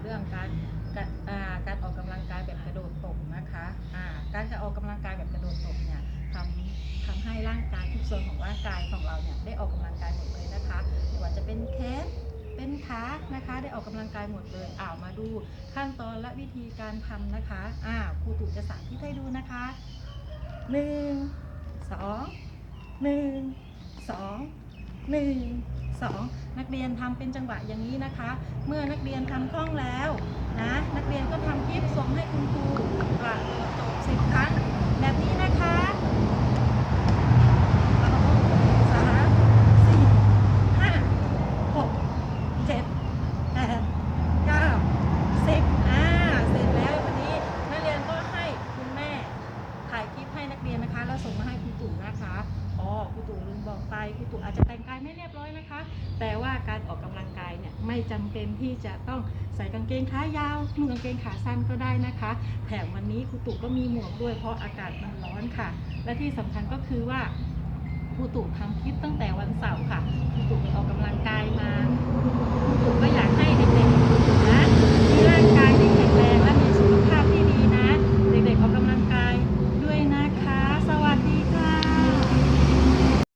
เรื่องการการออกกำลังกายแบบกระโดดตบนะคะการจะออกกำลังกายแบบกระโดดตบเนี่ยทำทำให้ร่างกายทุกส่วนของร่างกายของเราเนี่ยได้ออกกำลังกายหมดเลยนะคะไม่ว่าจะเป็นแขนเป็นขานะคะ ได้ออกกำลังกายหมดเลยอ้าวมาดูขั้นตอนและวิธีการทำนะคะอ่าครูตู่จะสาธิตให้ดูนะคะหนึ่งสอหนึ่งสองหนึ่ง สองนักเรียนทำเป็นจังหวะอย่างนี้นะคะ เมื่อนักเรียนทำคล่องแล้วนะนักเรียนก็ทำคลิปส่งให้คุณครูกระโดดตบสิบครั้งแบบนี้นะคะสองสามสี่ห้าหกเจ็ดแปดเก้าสิบอ่าเสร็จแล้ววันนี้นักเรียนก็ให้คุณแม่ถ่ายคลิปให้นักเรียนนะคะแล้วส่งมาให้คุณตู่นะคะ อ๋อคุณตู่ลืมบอกไปคุณตู่อาจจะแต่งกายไม่เรียบร้อย แต่ว่าการออกกำลังกายเนี่ยไม่จำเป็นที่จะต้องใส่กางเกงขายาวนุ่งกางเกงขาสั้นก็ได้นะคะ แถมวันนี้ครูตู่ก็มีหมวกด้วยเพราะอากาศมันร้อนค่ะ และที่สำคัญก็คือว่าครูตู่ทำคลิปตั้งแต่วันเสาร์